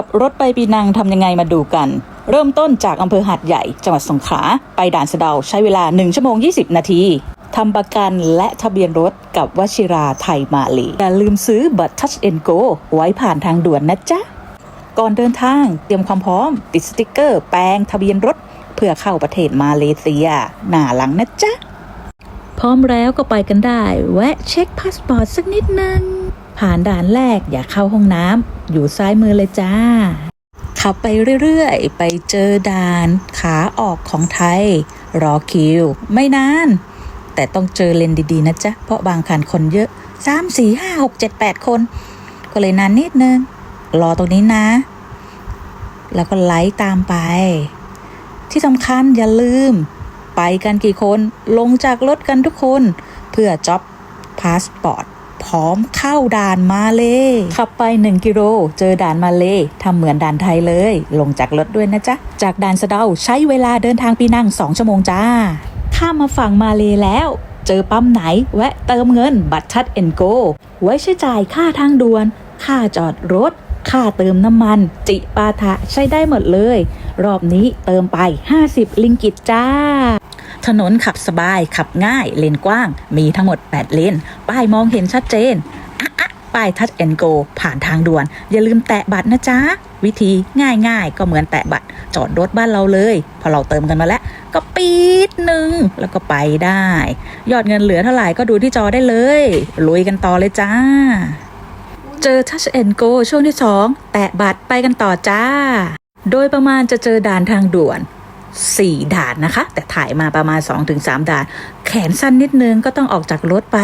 ขับรถไปปีนังทำยังไงมาดูกัน เริ่มต้นจากอำเภอหาดใหญ่จังหวัดสงขลาไปด่านสะเดาใช้เวลา 1 ชั่วโมง 20 นาทีทำประกันและทะเบียนรถกับวชิราไทยมาลีอย่าลืมซื้อบัตร Touch and Go ไว้ผ่านทางด่วนนะจ๊ะ ก่อนเดินทางเตรียมความพร้อม ติดสติกเกอร์ แปลงทะเบียนรถ เพื่อเข้าประเทศมาเลเซีย หน้าหลังนะจ๊ะ พร้อมแล้วก็ไปกันได้ แวะเช็คพาสปอร์ตสักนิดนึงผ่านด่านแรกอย่าเข้าห้องน้ำ อยู่ซ้ายมือเลยจ้า ขับไปเรื่อยๆ ไปเจอด่านขาออกของไทย รอคิว ไม่นาน แต่ต้องเจอเลนดีๆนะจ๊ะ เพราะบางคันคนเยอะ3 4 5 6 7 8คน ก็เลยนานนิดนึง รอตรงนี้นะ แล้วก็ไล่ตามไป ที่สำคัญอย่าลืม ไปกันกี่คนลงจากรถกันทุกคน เพื่อจ็อบพาสปอร์ต พร้อมเข้าด่านมาเลยขับไป 1 กิโล เจอด่านมาเลยทำเหมือนด่านไทยเลย ลงจากรถด้วยนะจ๊ะ จากด่านสะเดาใช้เวลาเดินทางปีนัง2 ชั่วโมงจ้า ข้ามมาฝั่งมาเลแล้ว เจอปั๊มไหน แวะเติมเงิน บัตรชัดเอ็นโก ไว้ใช้จ่ายค่าทางด่วน ค่าจอดรถ ค่าเติมน้ำมัน จิปาถะใช้ได้หมดเลย รอบนี้เติมไป 50 ลิงกิตจ้า ถนนขับสบาย ขับง่าย เลนกว้าง มีทั้งหมด 8 เลน ป้ายมองเห็นชัดเจนป้ายทัชแอนโกผ่านทางด่วน อย่าลืมแตะบัตรนะจ๊ะ วิธีง่ายๆ ก็เหมือนแตะบัตร จอดรถบ้านเราเลย พอเราเติมกันมาแล้ว ก็ปี๊ดหนึ่งแล้วก็ไปได้ ยอดเงินเหลือเท่าไหร่ก็ดูที่จอได้เลยลุยกันต่อเลยจ้า เจอ Touch and Go ช่วงที่ 2 แตะบัตรไปกันต่อจ้า โดยประมาณจะเจอด่านทางด่วน 4 ด่านนะคะ แต่ถ่ายมาประมาณ 2-3 ด่าน แขนสั้นนิดนึงก็ต้องออกจากรถไป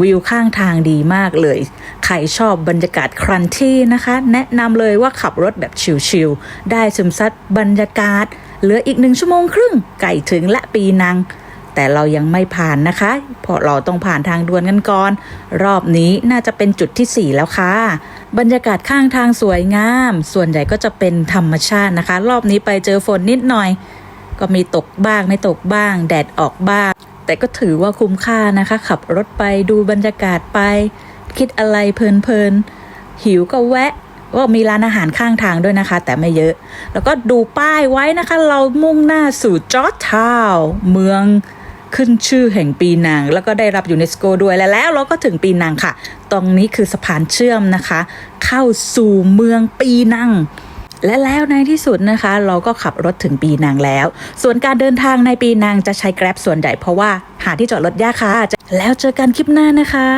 วิวข้างทางดีมากเลย ใครชอบบรรยากาศครันที่นะคะ แนะนำเลยว่าขับรถแบบชิลๆได้ซึมซับบรรยากาศ เหลืออีกหนึ่งชั่วโมงครึ่งไก่ถึงและปีนัง แต่เรายังไม่ผ่านนะคะ เพราะเราต้องผ่านทางด่วนกันก่อน รอบนี้น่าจะเป็นจุดที่ 4 แล้วค่ะบรรยากาศข้างทางสวยงาม ส่วนใหญ่ก็จะเป็นธรรมชาตินะคะ รอบนี้ไปเจอฝนนิดหน่อย ก็มีตกบ้างไม่ตกบ้าง แดดออกบ้าง แต่ก็ถือว่าคุ้มค่านะคะ ขับรถไปดูบรรยากาศไป คิดอะไรเพลินๆ หิวก็แวะว่ามีร้านอาหารข้างทางด้วยนะคะ แต่ไม่เยอะ แล้วก็ดูป้ายไว้นะคะ เรามุ่งหน้าสู่จอร์จทาวเมืองขึ้นชื่อแห่งปีนังแล้วก็ได้รับยูเนสโกด้วยและแล้วเราก็ถึงปีนังค่ะ ตรงนี้คือสะพานเชื่อมนะคะ เข้าสู่เมืองปีนัง และแล้วในที่สุดนะคะ เราก็ขับรถถึงปีนางแล้ว ส่วนการเดินทางในปีนางจะใช้แกร็บส่วนใหญ่เพราะว่าหาที่จอดรถยากค่ะ แล้วเจอกันคลิปหน้านะคะ